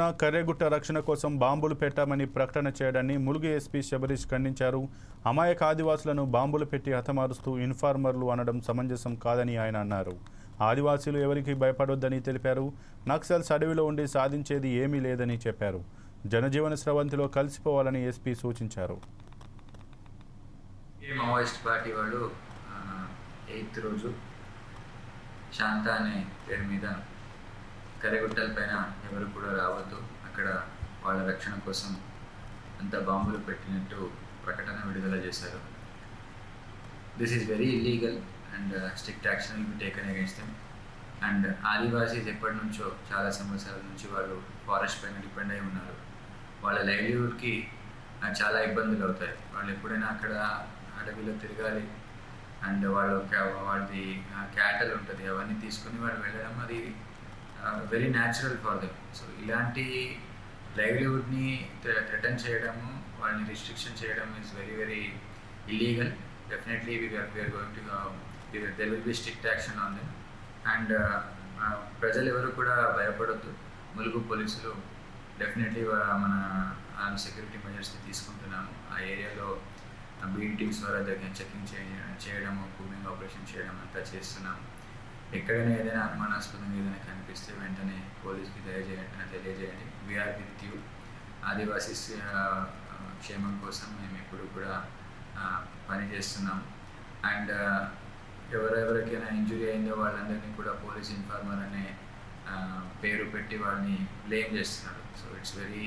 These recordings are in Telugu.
తరపున కర్రెగుట్ట రక్షణ కోసం బాంబులు పెట్టామని ప్రకటన చేయడాన్ని ములుగు ఎస్పీ శబరీష్ ఖండించారు. అమాయక ఆదివాసులను బాంబులు పెట్టి హతమారుస్తూ ఇన్ఫార్మర్లు అనడం సమంజసం కాదని ఆయన అన్నారు. ఆదివాసీలు ఎవరికి భయపడొద్దని తెలిపారు. నక్సల్స్ అడవిలో ఉండి సాధించేది ఏమీ లేదని చెప్పారు. జనజీవన స్రవంతిలో కలిసిపోవాలని ఎస్పీ సూచించారు. మావోయిస్ట్ పార్టీ వాళ్ళు ఎయిత్ రోజు శాంత అనే పేరు మీద కరెగుట్టల పైన ఎవరు కూడా రావద్దు. అక్కడ వాళ్ళ రక్షణ కోసం అంత బాంబులు పెట్టినట్టు ప్రకటన విడుదల చేశారు. This is very illegal and strict action will be taken against them and Adivasis ఎప్పటి నుంచో చాలా సంవత్సరాల నుంచి వాళ్ళు ఫారెస్ట్ పైన డిపెండ్ అయి ఉన్నారు. వాళ్ళ లైవ్లీహుడ్కి చాలా ఇబ్బందులు అవుతాయి. వాళ్ళు ఎప్పుడైనా అక్కడ అడవిలో తిరగాలి. అండ్ వాళ్ళు వాళ్ళది క్యాటల్ ఉంటుంది. అవన్నీ తీసుకుని వాళ్ళు వెళ్ళడం అది very natural for them so ఇలాంటి లైవ్లీహుడ్ని రిటర్న్ చేయడము వాళ్ళని రిస్ట్రిక్షన్ చేయడం is very very illegal definitely we're we're going to there will be strict action on them and ప్రజలు ఎవరు కూడా భయపడొద్దు. ములుగు పోలీసులు డెఫినెట్లీ మన సెక్యూరిటీ మెజర్స్ని తీసుకుంటున్నాము. ఆ ఏరియాలో బీట్ టీమ్స్ ద్వారా దగ్గర చెకింగ్ చేయడము కూలింగ్ ఆపరేషన్ చేయడం అంతా చేస్తున్నాము. ఎక్కడైనా ఏదైనా అనుమానాస్పదంగా ఏదైనా కనిపిస్తే వెంటనే పోలీస్కి తెలియజేయండి. తెలియజేయండి వీఆర్ విత్ యూ ఆదివాసీ క్షేమం కోసం మేము ఎప్పుడు కూడా పనిచేస్తున్నాం అండ్ ఎవరెవరికైనా ఇంజురీ అయిందో వాళ్ళందరినీ కూడా పోలీస్ ఇన్ఫార్మర్ అనే పేరు పెట్టి వాళ్ళని బ్లేమ్ చేస్తున్నారు. So it's very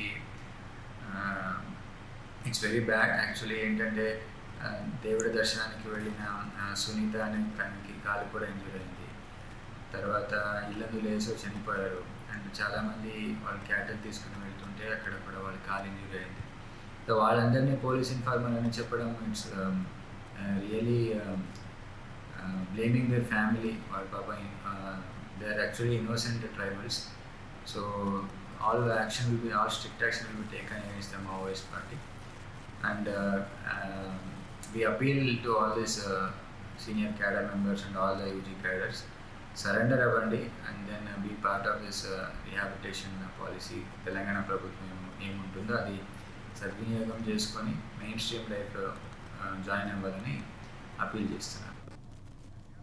it's very bad actually ఏంటంటే దేవుడి దర్శనానికి వెళ్ళిన సునీత అనే తనకి కాలు కూడా ఇంజురీ అయింది. తర్వాత ఇల్లందు లేసో చనిపోయారు. అండ్ చాలామంది వాళ్ళు క్యాటర్ తీసుకుని వెళ్తుంటే అక్కడ కూడా వాళ్ళు కాలు ఇంజూర్ అయింది సో వాళ్ళందరినీ పోలీస్ ఇన్ఫార్మర్ అని చెప్పడం it's really blaming their family వాళ్ళ పాప they are actually innocent tribals so all action will be all strict action will be taken against the Maoist party and we appeal to all this senior cadre members and all the UG cadres surrender అవ్వండి and then be part of this uh, rehabilitation policy Telangana ప్రభుత్వం ఏముంటుందో అది సద్వినియోగం చేసుకొని మెయిన్ స్ట్రీమ్ లైఫ్ జాయిన్ అవ్వాలని అప్పీల్ చేస్తున్నాను.